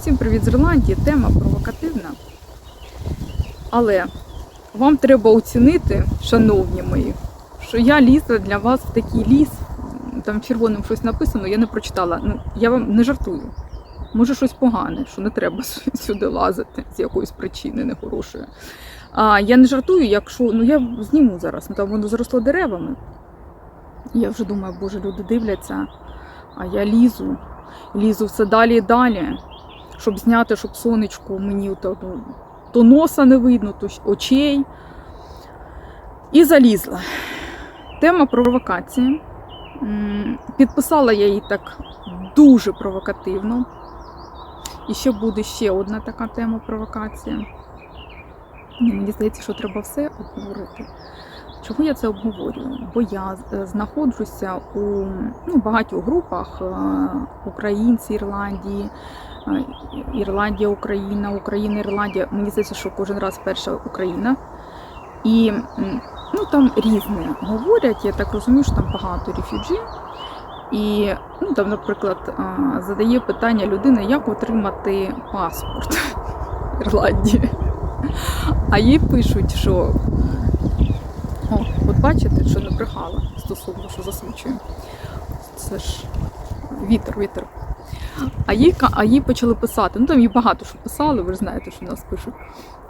Всім привіт з Ірландії. Тема провокативна. Але вам треба оцінити, шановні мої, що я лізла для вас в такий ліс. Там червоним щось написано, я не прочитала. Ну, я вам не жартую. Може, щось погане, що не треба сюди лазити з якоїсь причини нехорошої. А я не жартую, якщо ну я зніму зараз, ну там воно заросло деревами. Я вже думаю, боже, люди дивляться, а я лізу, лізу все далі і далі, щоб зняти, щоб сонечко мені то, то носа не видно, то очей. І залізла. Тема провокації. Підписала я її так дуже провокативно. І ще буде ще одна така тема провокація. Мені здається, що треба все обговорити. Чого я це обговорюю? Бо я е, знаходжуся у ну, багатьох групах е, українці Ірландії, е, Ірландія, Україна, Україна, Ірландія. Мені здається, що кожен раз перша Україна. І ну, там різне говорять. Я так розумію, що там багато рефюджі. І ну, там, наприклад, задає питання людина, як отримати паспорт Ірландії. А їй пишуть, що о, от бачите, що не брехала стосовно, що засвідчує. Це ж вітер, вітер. А їй, а їй почали писати. Ну там їй багато що писали, ви ж знаєте, що нас пишуть.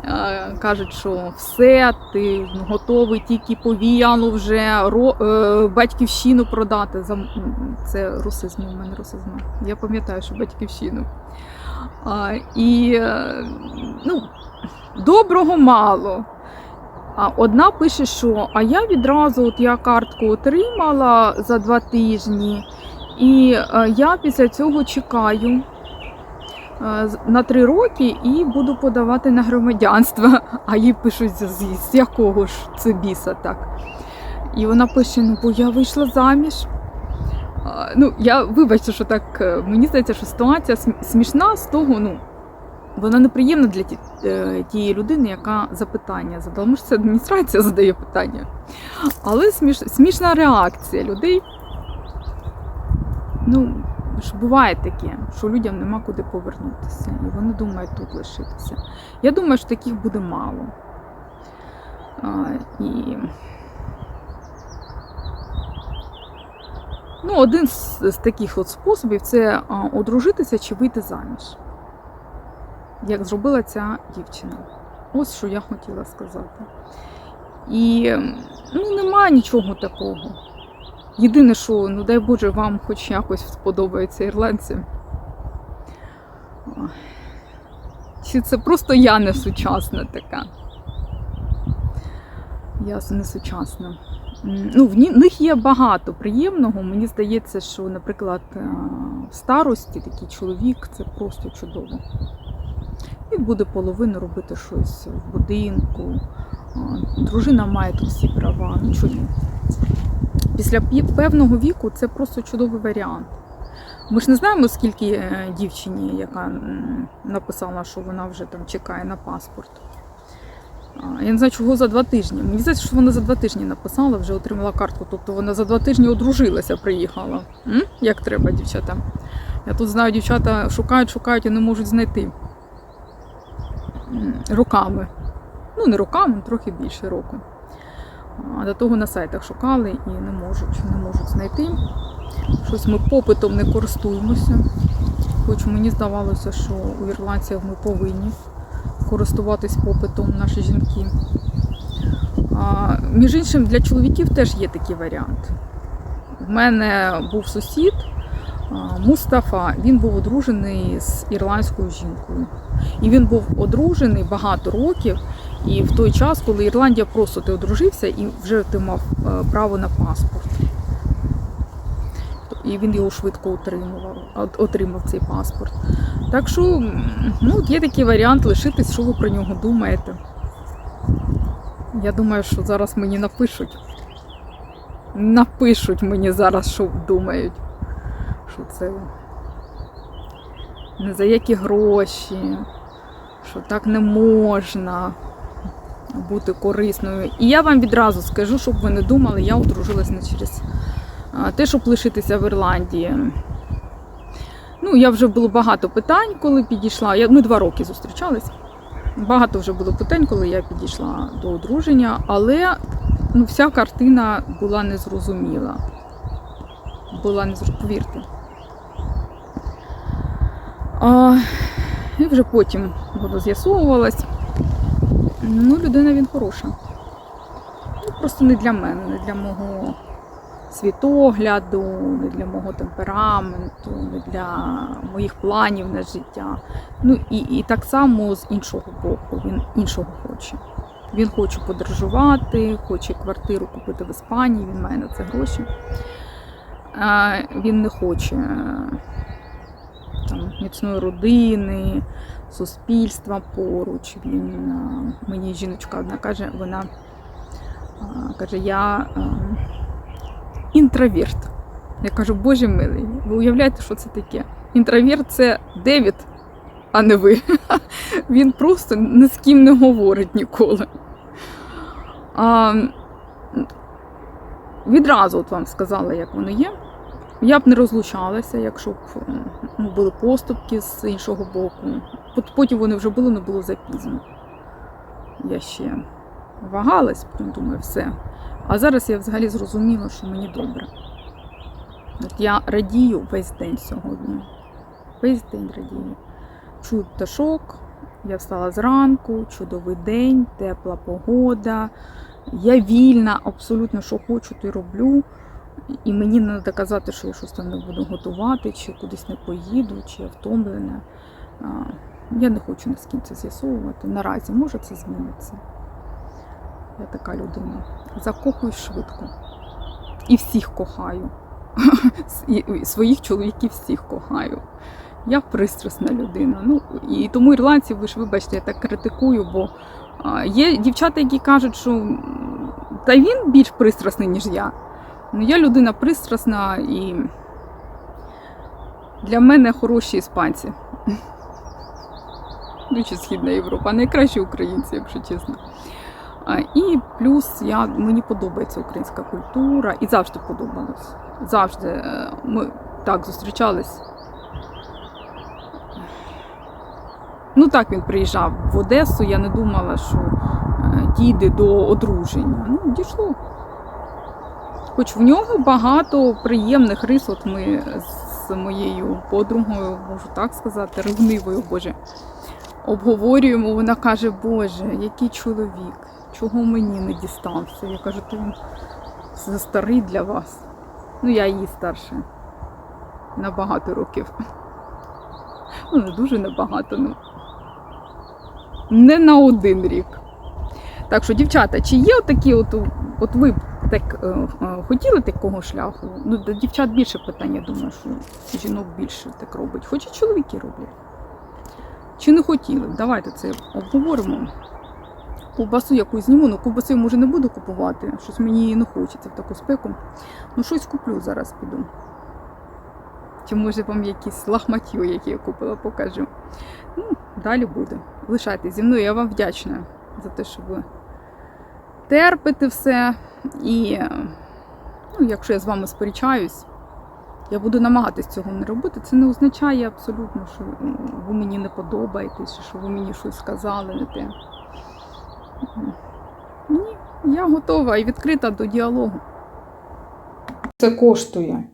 Е, кажуть, що все, ти готовий тільки повіяло вже ро, е, батьківщину продати. Це русизм у мене русизм. Я пам'ятаю, що батьківщину. А, і е, ну, доброго мало. А одна пише, що а я відразу от я картку отримала за два тижні, і е, я після цього чекаю е, на три роки і буду подавати на громадянство. А їй пишуть з, якого ж це біса так. І вона пише: ну бо я вийшла заміж. Ну, я вибачте, що так е, мені здається, що ситуація смішна з того, ну вона неприємна для е, тієї людини, яка запитання задала. Може, це адміністрація задає питання. Але сміш, смішна реакція людей. Ну, ж буває таке, що людям нема куди повернутися, і вони думають тут лишитися. Я думаю, що таких буде мало. А, і... Ну, один з, таких от способів це одружитися чи вийти заміж як зробила ця дівчина. Ось що я хотіла сказати. І ну, нема нічого такого. Єдине, що, ну дай Боже, вам хоч якось сподобаються ірландці. Чи це просто я не сучасна така? Я не сучасна. Ну, в них є багато приємного. Мені здається, що, наприклад, е, в старості такий чоловік це просто чудово. Він буде половину робити щось в будинку. Дружина має тут всі права. Ну чому? Після певного віку це просто чудовий варіант. Ми ж не знаємо, скільки е, дівчині, яка написала, що вона вже там чекає на паспорт. Я не знаю, чого за два тижні. Мені здається, що вона за два тижні написала, вже отримала картку. Тобто вона за два тижні одружилася, приїхала. М? Як треба, дівчата? Я тут знаю, дівчата шукають, шукають і не можуть знайти роками. Ну, не роками, трохи більше року. А до того на сайтах шукали і не можуть, не можуть знайти. Щось ми попитом не користуємося. Хоч мені здавалося, що у ірландцях ми повинні користуватись попитом наші жінки. А, між іншим, для чоловіків теж є такий варіант. В мене був сусід Мустафа, він був одружений з ірландською жінкою. І він був одружений багато років. І в той час, коли Ірландія просто ти одружився і вже ти мав е, право на паспорт. І він його швидко отримував, отримав цей паспорт. Так що ну, є такий варіант лишитись, що ви про нього думаєте. Я думаю, що зараз мені напишуть. Напишуть мені зараз, що думають. Що це не за які гроші, що так не можна бути корисною. І я вам відразу скажу, щоб ви не думали, я одружилась не через те, щоб лишитися в Ірландії. Ну, я вже було багато питань, коли підійшла. Я, ми два роки зустрічались. Багато вже було питань, коли я підійшла до одруження, але ну, вся картина була незрозуміла. Була незрозуміла, повірте. А, і вже потім воно з'ясовувалось. Ну, людина він хороша. Ну, просто не для мене, не для мого світогляду, не для мого темпераменту, не для моїх планів на життя. Ну і, і так само з іншого боку, він іншого хоче. Він хоче подорожувати, хоче квартиру купити в Іспанії, він має на це гроші. Він не хоче там, міцної родини, суспільства поруч. Він, мені жіночка одна каже, вона каже, я. інтроверт. Я кажу, боже милий, ви уявляєте, що це таке? Інтроверт це Девід, а не ви. Він просто ні з ким не говорить ніколи. А, відразу от вам сказала, як воно є. Я б не розлучалася, якщо б були поступки з іншого боку. Потім вони вже були, не було запізно. Я ще вагалась, думаю, все. А зараз я взагалі зрозуміла, що мені добре. От я радію весь день сьогодні. Весь день радію. Чую пташок, я встала зранку, чудовий день, тепла погода. Я вільна, абсолютно що хочу, то й роблю. І мені не треба казати, що я щось там не буду готувати, чи кудись не поїду, чи я втомлена. Я не хочу ні з ким це з'ясовувати. Наразі може це зміниться. Я така людина. Закохуюсь швидко. І всіх кохаю. Своїх чоловіків всіх кохаю. Я пристрасна людина. Ну, і тому ірландців, ви ж вибачте, я так критикую, бо є дівчата, які кажуть, що та він більш пристрасний, ніж я. Ну, я людина пристрасна і для мене хороші іспанці. Чи Східна Європа, найкращі українці, якщо чесно. І плюс я, мені подобається українська культура і завжди подобалось. Завжди е, ми так зустрічались. Ну так він приїжджав в Одесу. Я не думала, що е, дійде до одруження. Ну, дійшло. Хоч в нього багато приємних рис. От ми з моєю подругою, можу так сказати, ревнивою, Боже, обговорюємо. Вона каже, Боже, який чоловік, чого мені не дістався? Я кажу, то він старий для вас. Ну, я її старша. На багато років. Ну, не дуже набагато, ну. Не на один рік. Так що, дівчата, чи є отакі, от, от ви так е, е, хотіли такого шляху? Ну, до дівчат більше питань, я думаю, що жінок більше так робить. Хоч і чоловіки роблять. Чи не хотіли? Давайте це обговоримо. Ковбасу якусь зніму, ну ковбасу я може не буду купувати. Щось мені її не хочеться в таку спеку. Ну, щось куплю зараз піду. Чи може вам якісь лахматьо, які я купила, покажу. Ну, далі буде. Лишайтесь зі мною, я вам вдячна за те, що ви терпите все. І ну, якщо я з вами сперечаюсь, я буду намагатись цього не робити. Це не означає абсолютно, що ви мені не подобаєтесь, що ви мені щось сказали не те. Ні, я готова і відкрита до діалогу. Це коштує.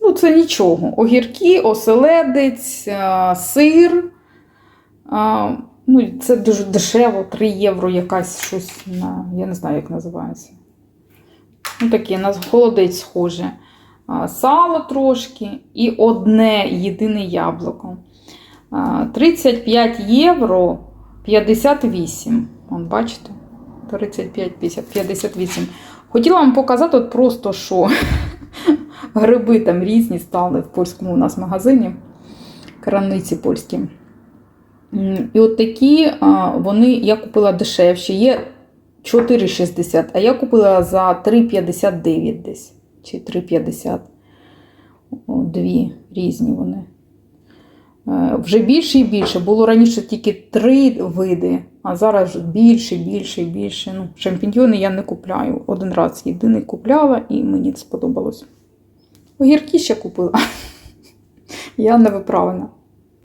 Ну, це нічого. Огірки, оселедець, сир. Ну, це дуже дешево, 3 євро якась щось на, я не знаю, як називається. Ну, таке, на холодець схоже. Сало трошки і одне єдине яблуко. 35 євро 58. Вон, бачите? 35, 50, 58. Хотіла вам показати от просто, що гриби там різні стали в польському у нас магазині. Крамниці польські. І от такі вони я купила дешевші. Є 4,60, а я купила за 3,59 десь. Чи 3,50. Дві різні вони. Е, Вже більше і більше. Було раніше тільки три види, а зараз більше, більше і більше. Ну, шампіньйони я не купляю. Один раз єдиний купляла і мені це сподобалось. Огірки ще купила. Я не виправлена.